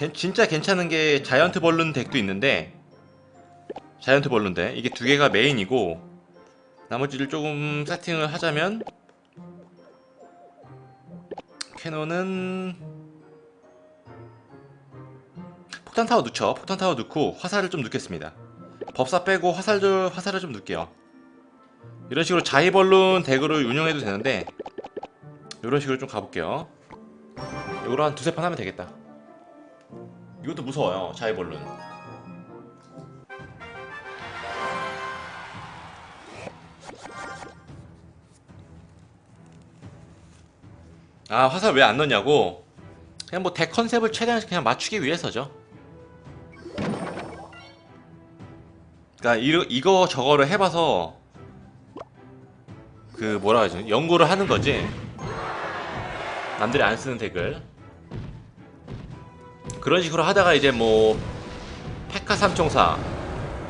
괜- 진짜 괜찮은 게 자이언트 벌룬 덱도 있는데 자이언트 벌룬데 이게 두 개가 메인이고 나머지를 조금 세팅을 하자면 캐논은 폭탄 타워 넣죠. 폭탄 타워 넣고 화살을 좀 넣겠습니다. 법사 빼고 화살을 화살을 좀 넣을게요. 이런 식으로 자이벌룬 덱으로 운영해도 되는데 이런 식으로 좀 가볼게요. 이거로 한 두세 판 하면 되겠다. 이것도 무서워요. 자이벌룬. 아 화살 왜 안 넣냐고? 그냥 뭐 덱 컨셉을 최대한 그냥 맞추기 위해서죠. 그러니까 이거, 이거 저거를 해봐서 그 뭐라 하지 연구를 하는 거지. 남들이 안 쓰는 덱을 그런 식으로 하다가 이제 뭐 페카 삼총사,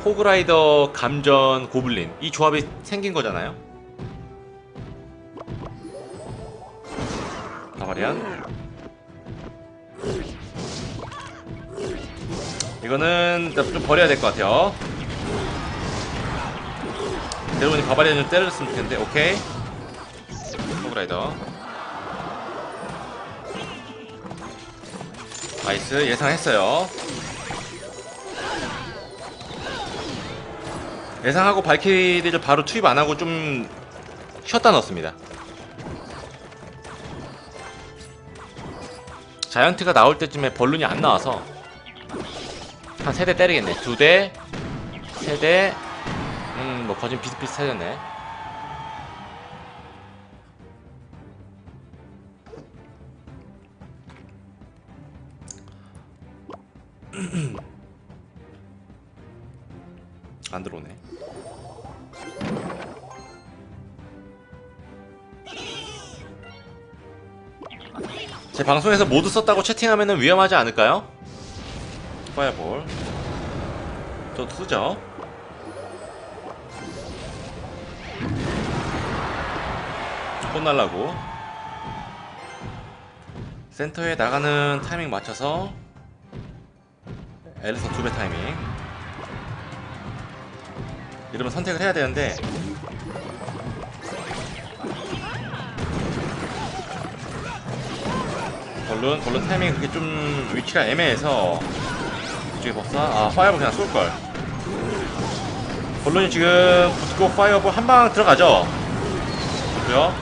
호그라이더, 감전, 고블린 이 조합이 생긴 거잖아요. 바바리안 이거는 좀 버려야 될 것 같아요. 여러분이 바바리안 좀 때렸으면 좋겠는데 오케이 호그라이더 나이스 예상했어요. 예상하고 발키리를 바로 투입 안하고 좀 쉬었다 넣었습니다. 자이언트가 나올 때쯤에 벌룬이 안 나와서 한세대 때리겠네. 두 대, 세 대, 음, 뭐 거진 비슷비슷해졌네. 안 들어오네. 제 방송에서 모두 썼다고 채팅하면 위험하지 않을까요? 파이어볼. 저도 쓰죠. 혼날라고 센터에 나가는 타이밍 맞춰서 엘리서 두 배 타이밍 이러면 선택을 해야 되는데 벌룬 벌룬 타이밍이 그게 좀 위치가 애매해서 이쪽에 법사 아 파이어볼 그냥 쏠걸 벌룬이 지금 붙고 파이어볼 한 방 들어가죠 그죠?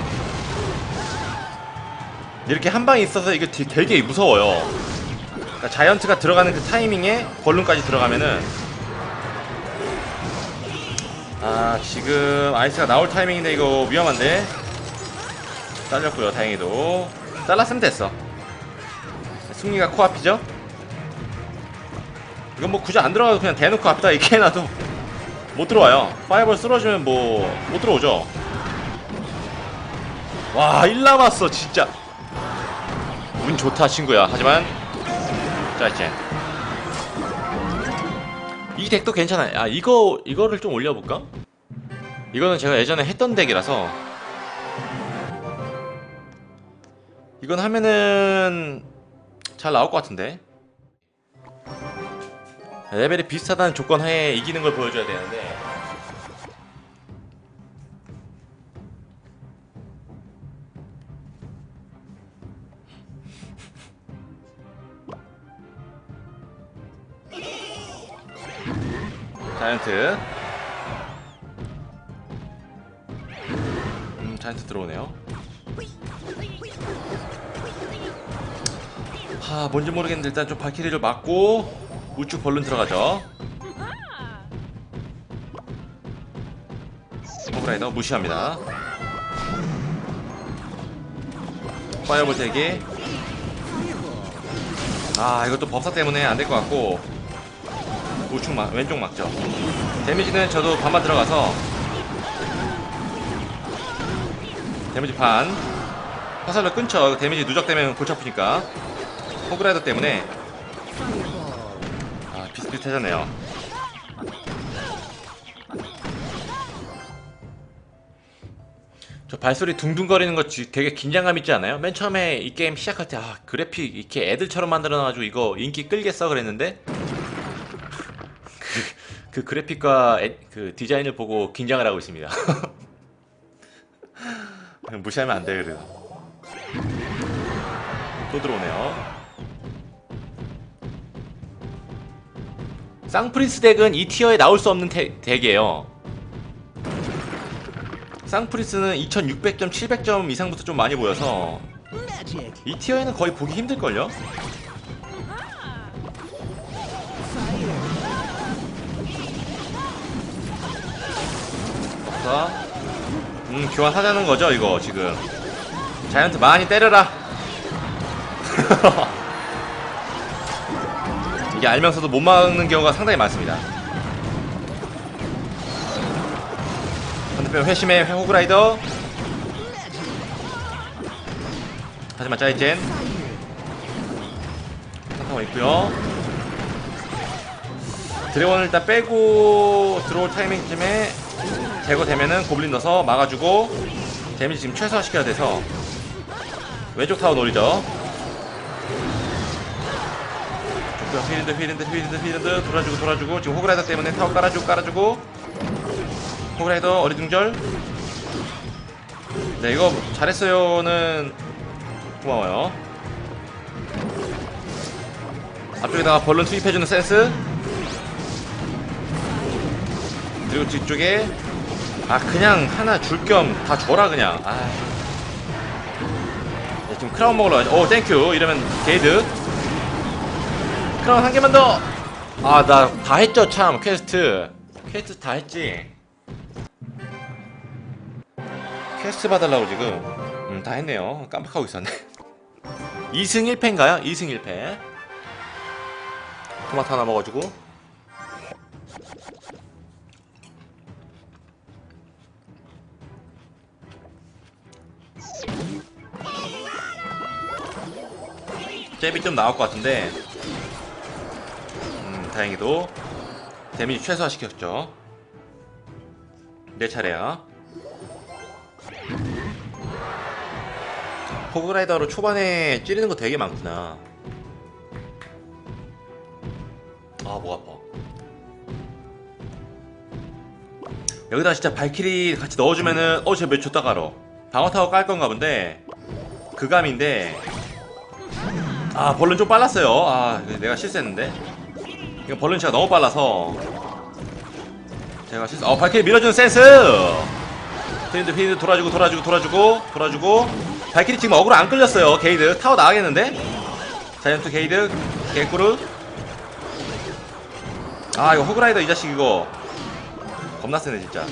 이렇게 한 방이 있어서 이게 되- 되게 무서워요. 그러니까 자이언트가 들어가는 그 타이밍에 벌룬까지 들어가면은 아 지금 아이스가 나올 타이밍인데 이거 위험한데 잘렸고요 다행히도 잘랐으면 됐어 승리가 코앞이죠 이건 뭐 굳이 안 들어가도 그냥 대놓고 앞에다 이렇게 해놔도 못 들어와요 파이어볼 쓰러지면 뭐 못 들어오죠 와, 1 남았어, 진짜. 운 좋다, 친구야. 하지만, 짜이젠. 이 덱도 괜찮아요. 아, 이거, 이거를 좀 올려볼까? 이거는 제가 예전에 했던 덱이라서. 이건 하면은, 잘 나올 것 같은데. 레벨이 비슷하다는 조건 하에 이기는 걸 보여줘야 되는데. 자이언트. 음 자이언트 들어오네요. 하 뭔지 모르겠는데 일단 좀 발키리를 맞고 우측 벌룬 들어가죠. 호브라이더 무시합니다. 파이어볼 3개 아 이것도 법사 때문에 안 될 것 같고 우측 막 왼쪽 막죠. 데미지는 저도 반반 들어가서 데미지 반. 화살로 끊죠. 데미지 누적되면 골치 아프니까. 호그라이더 때문에 아 비슷비슷해졌네요. 저 발소리 둥둥거리는 거 지- 되게 긴장감 있지 않아요? 맨 처음에 이 게임 시작할 때 아 그래픽 이렇게 애들처럼 만들어놔가지고 이거 인기 끌겠어 그랬는데 그, 그 그래픽과 애- 그 디자인을 보고 긴장을 하고 있습니다. 무시하면 안돼 그래도. 또 들어오네요. 쌍프리스 덱은 이 티어에 나올 수 없는 태- 덱이에요. 쌍프리스는 2600점, 700점 이상부터 좀 많이 보여서. 이 티어에는 거의 보기 힘들걸요? 자, 음, 교환하자는 거죠, 이거 지금. 자이언트 많이 때려라. 이게 알면서도 못 막는 경우가 상당히 많습니다. 반대편 회심의 호그라이더. 하지만 짜이젠 한타고 있고요. 드래곤을 일단 빼고 들어올 타이밍쯤에 제거되면은 고블린 넣어서 막아주고 데미지 지금 최소화시켜야 돼서 왼쪽 타워 노리죠. 좋고요. 휘린드 휘린드 휘린드 휘린드 돌아주고 돌아주고 지금 호그라이더 때문에 타워 깔아주고 깔아주고 호그라이더 어리둥절 네 이거 잘했어요는 고마워요 앞쪽에다가 벌룬 투입해주는 센스 그리고 뒤쪽에 아 그냥 하나 줄 겸 다 줘라 그냥. 아. 네, 지금 크라운 먹으러 가죠 오 땡큐 이러면 게이드. 크라운 한 개만 더 아 나 다 했죠 참. 퀘스트. 퀘스트 다 했지. 퀘스트 받으려고 지금. 음, 다 했네요. 깜빡하고 있었네. 2승 1패인가요? 2승 1패. 토마토 하나 먹어주고 잽이 좀 나올 것 같은데. 음 다행히도 데미지 최소화시켰죠. 내 차례야 호그라이더로 초반에 찌르는 거 되게 많구나. 아목 아파. 여기다 진짜 발키리 같이 넣어주면은 어쟤몇 줬다 가러. 방어타워 깔 건가 본데 그 감인데 아 벌룬 좀 빨랐어요. 아 내가 실수했는데. 이거 벌룬 제가 너무 빨라서. 제가 실수 어 발키리 밀어주는 센스! 피인드 피인드 돌아주고 돌아주고 돌아주고 돌아주고. 발키리 지금 어그로 안 끌렸어요 게이드. 타워 나가겠는데? 자이언트 게이드 개꾸르 아 이거 호그라이더 이 자식 이거. 겁나 세네 진짜.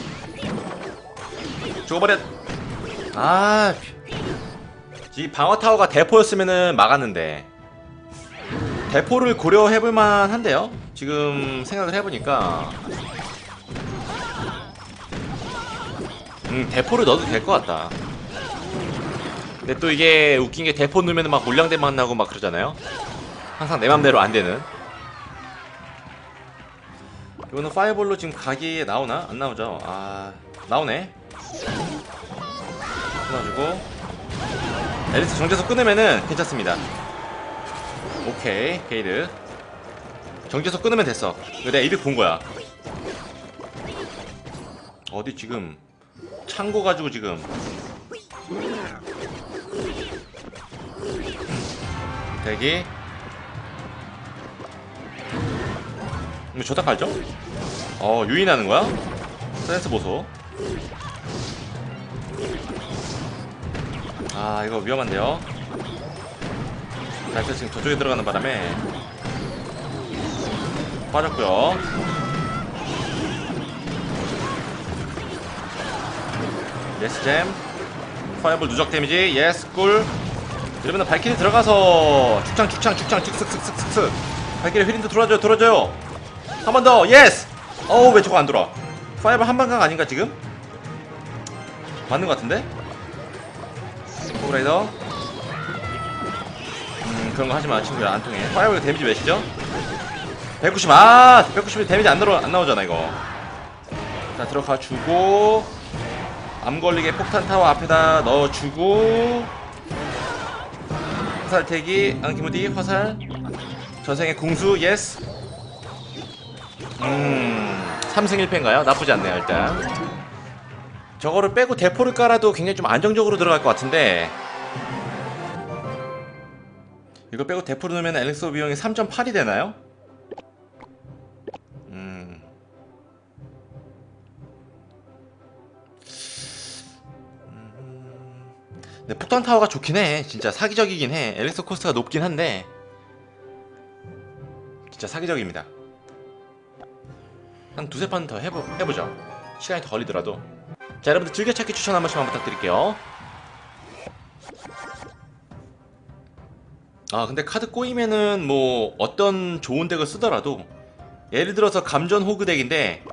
죽어버려. 아 이 방어 타워가 대포였으면은 막았는데 대포를 고려해볼 만 한데요. 지금 생각을 해보니까. 음 대포를 넣어도 될 것 같다. 근데 또 이게 웃긴 게 대포 넣으면 막 물량대만 나고 막 그러잖아요. 항상 내 맘대로 안 되는. 이거는 파이볼로 지금 각이 나오나? 안 나오죠? 아 나오네. 끊어주고 에리스 정제소 끊으면은 괜찮습니다 오케이 게이드. 정제소 끊으면 됐어. 내가 이득 본 거야. 어디 지금? 창고 가지고 지금. 대기. 이거 저다 깔죠? 어 유인하는 거야? 센스 보소. 아 이거 위험한데요 자 일단 지금 저쪽에 들어가는 바람에 빠졌고요. 예스 잼 파이어볼 누적 데미지. 예스 꿀 이러면 발키리 들어가서 축창 축창 축창 슥슥슥슥슥. 발키리 휘린드 돌아줘요 돌아줘요. 한 번 더. 예스 어우 왜 저거 안 돌아. 파이어볼 한방강 아닌가 지금? 맞는 것 같은데? 호그라이더. 음 그런 거 하지 마 친구야 안 통해 파이어볼 데미지 몇이죠? 190 아! 190이 데미지 안, 들어, 안 나오잖아 이거 자 들어가 주고 암 걸리게 폭탄 타워 앞에다 넣어주고 화살태기 앙키무디 화살 전생의 궁수 예스 음 3승 1패인가요? 나쁘지 않네요 일단 저거를 빼고 대포를 깔아도 굉장히 좀 안정적으로 들어갈 것 같은데 이거 빼고 대포를 넣으면 엘렉서 비용이 3.8이 되나요? 음. 근데 폭탄 타워가 좋긴 해. 진짜 사기적이긴 해. 엘렉서 코스트가 높긴 한데 진짜 사기적입니다. 한 두세 판 더 해보, 해보죠. 시간이 더 걸리더라도. 자, 여러분들 즐겨찾기 추천 한 번씩만 부탁드릴게요. 아, 근데 카드 꼬이면은 뭐 어떤 좋은 덱을 쓰더라도 예를 들어서 감전 호그 덱인데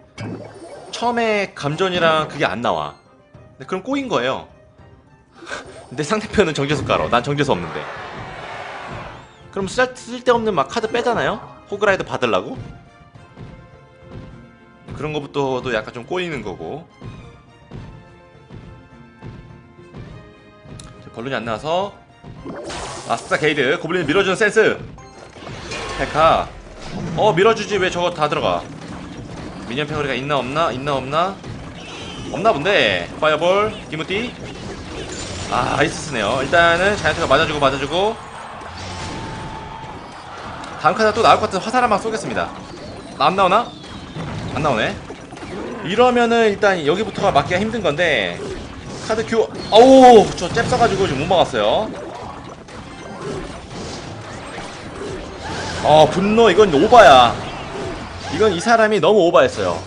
처음에 감전이랑 그게 안 나와. 근데 그럼 꼬인 거예요. 근데 상대편은 정제수 깔아. 난 정제수 없는데. 그럼 쓸, 쓸데없는 막 카드 빼잖아요? 호그라이드 받으려고? 그런 거부터도 약간 좀 꼬이는 거고. 자, 벌룬이 안 나와서 아스타 게이드. 고블린 밀어주는 센스. 페카. 어 밀어주지. 왜 저거 다 들어가? 미니언 패거리가 있나 없나? 있나 없나? 없나 본데. 파이어볼 기무띠. 아 아이스스네요. 일단은 자이언트가 맞아주고 맞아주고. 다음 카드 또 나올 것 같은 화살 한방 쏘겠습니다. 나 안 나오나? 안 나오네. 이러면은 일단 여기부터가 맞기가 힘든 건데 카드 큐. 어우 저잽 써가지고 지금 못 막았어요 어 분노 이건 오바야. 이건 이 사람이 너무 오바했어요.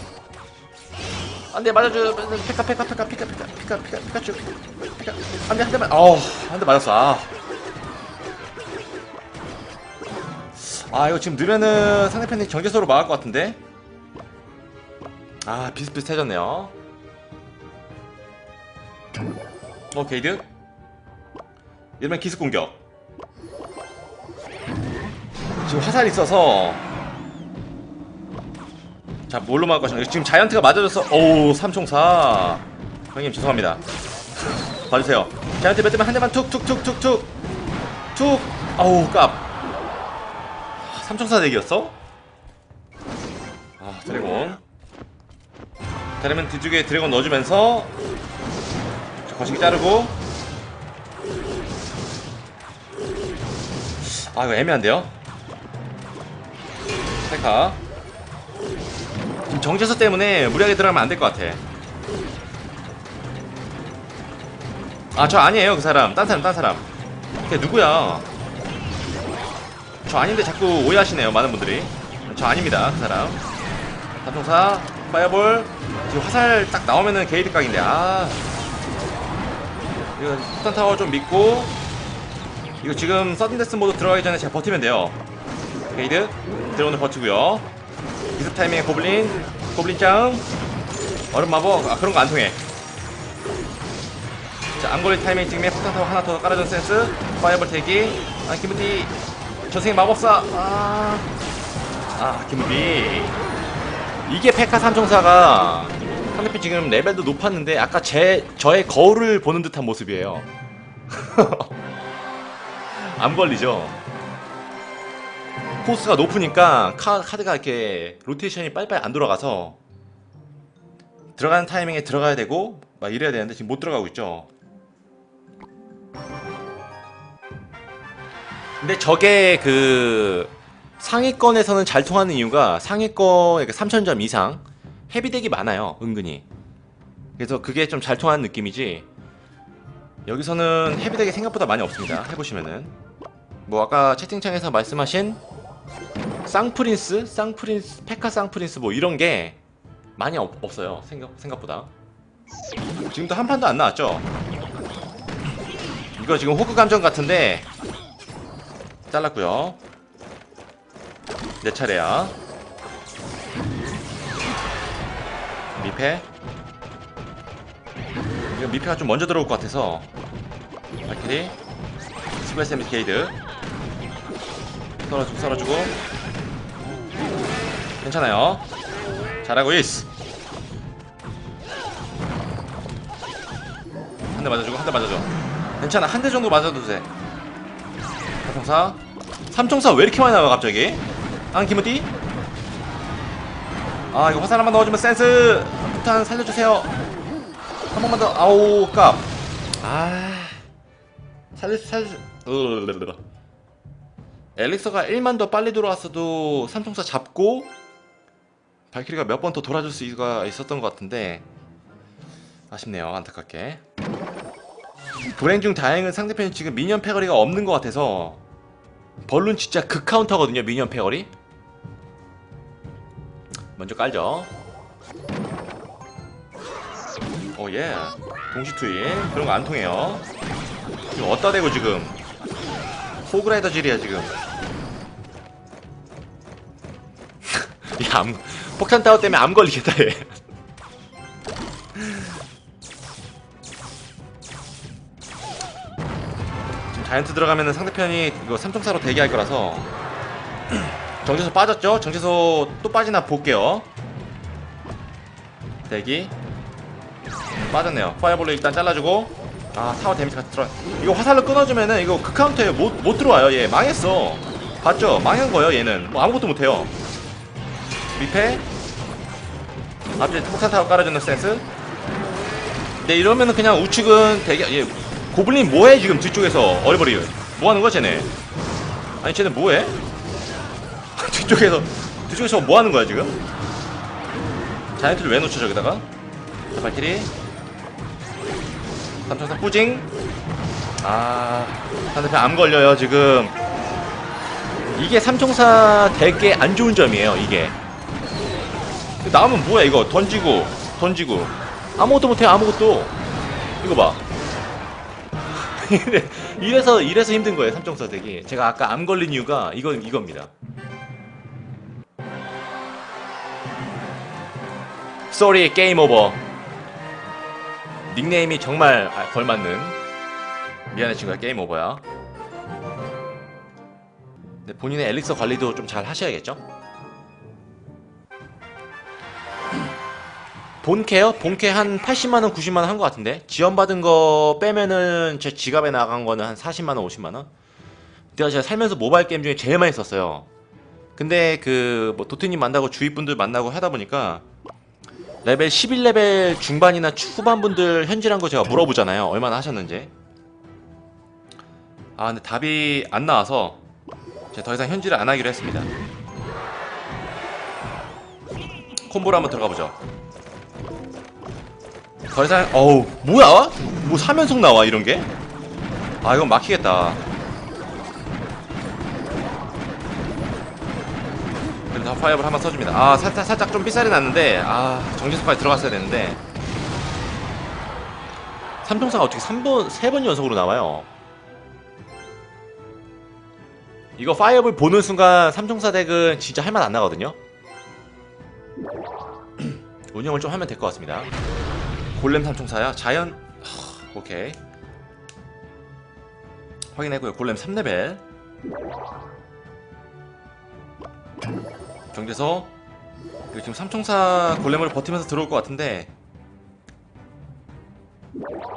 안돼 맞아줘 피카 피카 피카 피카 피카 피카 피카 피카츄. 피카 안돼 한 대만 어우 한대 맞았어 아. 아 이거 지금 넣으면은 상대편이 경계서로 막을 것 같은데? 아 비슷비슷해졌네요. 어 게이드? 이러면 기습 공격 지금 화살이 있어서. 자 뭘로 막을 것인가? 지금 자이언트가 맞아줘서 오우 삼총사. 형님 죄송합니다. 봐주세요. 자이언트 몇 대만 한 대만 툭 툭 툭 툭툭. 툭. 아우 깝. 삼총사 대기였어? 아 드래곤. 자르면 뒤쪽에 드래곤 넣어주면서. 자, 거시기 자르고. 아 이거 애매한데요? 페카. 지금 정제수 때문에 무리하게 들어가면 안 될 것 같아. 아 저 아니에요 그 사람. 딴 사람 딴 사람. 걔 누구야? 저 아닌데 자꾸 오해하시네요 많은 분들이. 저 아닙니다 그 사람. 단통사 파이어볼. 지금 화살 딱 나오면은 게이드 각인데 아. 이거 폭탄 타워 좀 믿고. 이거 지금 서든데스 모드 들어가기 전에 제가 버티면 돼요. 게이드 드론을 버티고요. 기습 타이밍에 고블린 고블린 짱. 얼음 마법. 아 그런 거 안 통해. 자 암골리 타이밍 지금에 폭탄 하나 더 깔아준 센스. 파이어볼 태기. 아 김우디. 전생의 마법사 아, 아 김우디. 이게 페카 삼총사가 상대편 지금 레벨도 높았는데 아까 제 저의 거울을 보는 듯한 모습이에요. 암 걸리죠 코스가 높으니까 카, 카드가 이렇게 로테이션이 빨리빨리 안 돌아가서 들어가는 타이밍에 들어가야 되고 막 이래야 되는데 지금 못 들어가고 있죠. 근데 저게 그 상위권에서는 잘 통하는 이유가 상위권 3,000점 이상 헤비덱이 많아요, 은근히. 그래서 그게 좀 잘 통하는 느낌이지. 여기서는 헤비덱이 생각보다 많이 없습니다. 해보시면은. 뭐 아까 채팅창에서 말씀하신 쌍프린스, 쌍프린스, 페카 쌍프린스 뭐 이런 게 많이 없, 없어요. 생각 생각보다. 지금도 한 판도 안 나왔죠. 이거 지금 호그 감정 같은데 잘랐고요. 내 차례야. 미패. 이거 미패가 좀 먼저 들어올 것 같아서 발키리 스플래시 미케이드 썰어주고 썰어주고. 괜찮아요. 잘하고 있어 대 맞아주고 한 대 맞아줘. 괜찮아. 한 대 정도 맞아도 돼. 삼총사. 삼총사 왜 이렇게 많이 나와 갑자기? 안 김어띠? 아 이거 화살 한 번 넣어주면 센스. 폭탄 살려주세요. 한 번만 더. 아우 깝아. 살릴 수 으르르르르. 엘릭서가 1만 더 빨리 들어왔어도 삼총사 잡고 발키리가 몇 번 더 돌아줄 수가 있었던 것 같은데 아쉽네요 안타깝게. 불행 중 다행은 상대편이 지금 미니언 패거리가 없는 것 같아서 벌룬 진짜 극 카운터거든요 미니언 패거리. 먼저 깔죠. 오예. 동시 투인 그런 거 안 통해요. 지금 어디다 대고 지금? 호그라이더 질이야 지금 야암 폭탄 타워 때문에 암 걸리겠다 얘. 지금 자이언트 들어가면은 상대편이 이거 삼총사로 대기할 거라서 정제소 빠졌죠? 정제소 또 빠지나 볼게요. 대기. 빠졌네요. 파이어볼로 일단 잘라주고. 아 타워 데미지 같이 들어 이거 화살로 끊어주면은 이거 그 카운터에 못, 못 들어와요 얘. 망했어. 봤죠? 망한 거예요 얘는. 뭐 아무것도 못해요 미패. 앞에 폭탄 타워 깔아주는 센스. 네 이러면은 그냥 우측은 대기 얘 고블린 뭐해 지금 뒤쪽에서 어리버리 뭐하는 거야 쟤네? 아니 쟤네 뭐해? 뒤쪽에서 뒤쪽에서 뭐하는 거야 지금? 자이언트를 왜 놓쳐 저기다가? 자 발키리. 삼천사 뿌징. 아 상대편 암 걸려요 지금. 이게 삼총사 되게 안 좋은 점이에요 이게 나오면 뭐야 이거? 던지고 던지고. 아무것도 못해 아무것도. 이거 봐. 이래- 이래서 이래서 힘든 거예요 삼총사 되기. 제가 아까 암 걸린 이유가 이거 이겁니다. 쏘리 게임 오버 닉네임이 정말 아, 걸맞는. 미안해 친구야 게임 오버야. 네, 본인의 엘릭서 관리도 좀 잘 하셔야겠죠 본캐요? 본캐 한 80만원 90만원 한 것 같은데 지원받은 거 빼면은 제 지갑에 나간 거는 한 40만원 50만원 내가 제가 살면서 모바일 게임 중에 제일 많이 썼어요 근데 그 뭐 도트님 만나고 주위 분들 만나고 하다 보니까 레벨 11레벨 중반이나 후반 분들 현질한 거 제가 물어보잖아요. 얼마나 하셨는지. 아 근데 답이 안 나와서 제가 더 이상 현질을 안 하기로 했습니다. 콤보로 한번 들어가 보죠. 더 이상 어우 뭐야? 뭐 3연속 나와 이런 게? 아 이건 막히겠다. 그래도 파이어볼 한번 써줍니다. 아 살짝 살짝 좀 삐살이 났는데 아 정지수까지 들어갔어야 되는데 삼총사가 어떻게 3번 3번 연속으로 나와요? 이거 파이어볼 보는 순간 삼총사 덱은 진짜 할 맛 안 나거든요. 운영을 좀 하면 될 것 같습니다. 골렘 삼총사야 자연? 하, 오케이. 확인했고요. 골렘 3레벨. 경제서 지금 삼총사 골렘을 버티면서 들어올 것 같은데.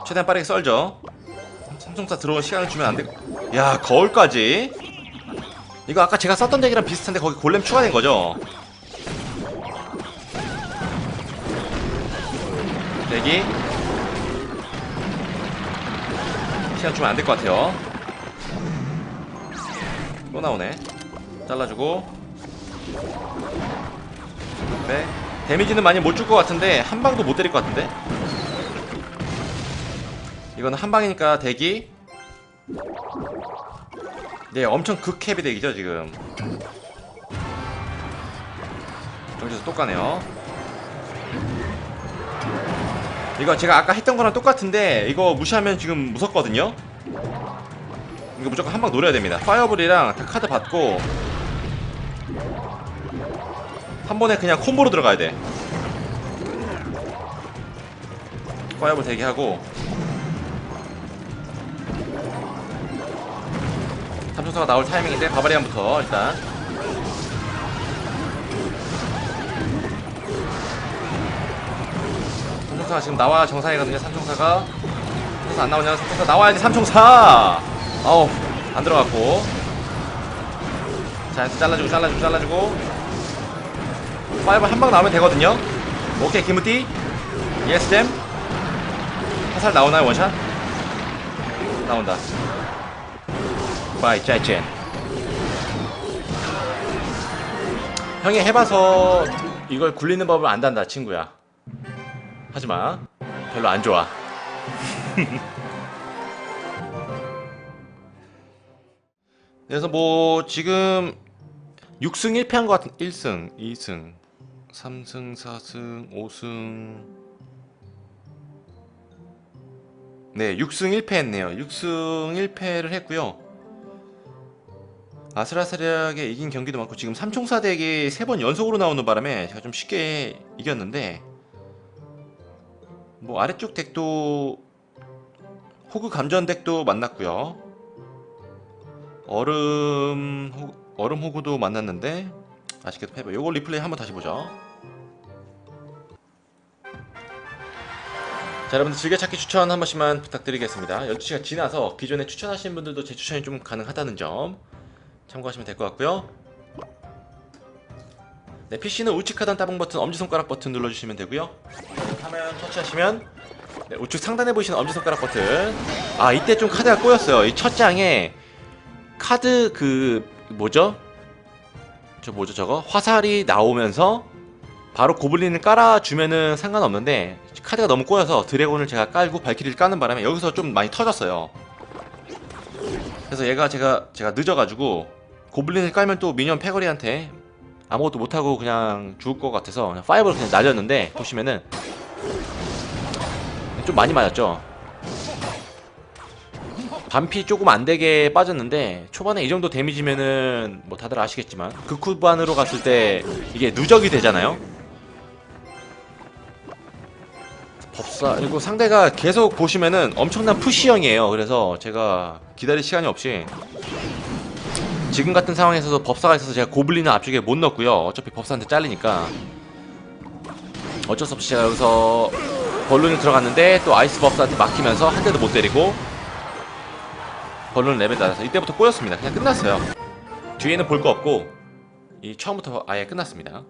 최대한 빠르게 썰죠. 삼총사 들어올 시간을 주면 안돼. 야 거울까지? 이거 아까 제가 썼던 덱이랑 비슷한데 거기 골렘 추가된 거죠 대기 시간 주면 안 될 것 같아요 또 나오네 잘라주고 네. 데미지는 많이 못 줄 것 같은데 한 방도 못 때릴 것 같은데. 이거는 한 방이니까 대기. 네, 엄청 극헤비 대기죠 지금. 정지에서 똑가네요. 이거 제가 아까 했던 거랑 똑같은데 이거 무시하면 지금 무섭거든요. 이거 무조건 한 방 노려야 됩니다. 파이어볼이랑 다 카드 받고 한 번에 그냥 콤보로 들어가야 돼. 파이어볼 대기하고 삼총사가 나올 타이밍인데 바바리안부터 일단 삼총사가 지금 나와 정상이거든요. 삼총사가. 삼총사 안 나오냐? 삼총사 나와야지 삼총사! 아우 안 들어갔고. 자 이제 잘라주고 잘라주고 잘라주고. 파이브 한 방 나오면 되거든요. 오케이 김우띠. 예스 잼. 화살 나오나요 원샷? 나온다. 바이 짜이첸 형이 해봐서 이걸 굴리는 법을 안단다 친구야 하지마. 별로 안 좋아. 그래서 뭐 지금 6승 1패한 것 같은 1승 2승 3승 4승 5승. 네 6승 1패 했네요. 6승 1패를 했고요. 아슬아슬하게 이긴 경기도 많고 지금 삼총사 덱이 3번 연속으로 나오는 바람에 제가 좀 쉽게 이겼는데 뭐 아래쪽 덱도 호그 감전 덱도 만났고요. 얼음 호, 얼음 호구도 만났는데 아쉽게도 패배 요거 리플레이 한번 다시 보죠. 자 여러분들 즐겨찾기 추천 한 번씩만 부탁드리겠습니다. 12시가 지나서 기존에 추천하신 분들도 제 추천이 좀 가능하다는 점 참고하시면 될 것 같고요 네, PC는 우측 하단 따봉 버튼, 엄지손가락 버튼 눌러주시면 되고요 화면 터치하시면 네, 우측 상단에 보이시는 엄지손가락 버튼 아 이때 좀 카드가 꼬였어요 이 첫 장에 카드 그 뭐죠? 저 뭐죠 저거? 화살이 나오면서 바로 고블린을 깔아주면은 상관없는데 카드가 너무 꼬여서 드래곤을 제가 깔고 발키리를 까는 바람에 여기서 좀 많이 터졌어요 그래서 얘가 제가 제가 늦어가지고 고블린을 깔면 또 미니언 패거리한테 아무것도 못하고 그냥 죽을 것 같아서 그냥 파이브를 그냥 날렸는데 보시면은 좀 많이 맞았죠. 반피 조금 안되게 빠졌는데 초반에 이 정도 데미지면은 뭐 다들 아시겠지만 극후반으로 갔을 때 이게 누적이 되잖아요. 법사 그리고 상대가 계속 보시면은 엄청난 푸시형이에요. 그래서 제가 기다릴 시간이 없이 지금 같은 상황에서도 법사가 있어서 제가 고블린을 앞쪽에 못 넣었고요. 어차피 법사한테 잘리니까. 어쩔 수 없이 제가 여기서 벌룬이 들어갔는데 또 아이스 법사한테 막히면서 한 대도 못 때리고 벌룬 레벨 낮아서 이때부터 꼬였습니다. 그냥 끝났어요. 뒤에는 볼 거 없고 이 처음부터 아예 끝났습니다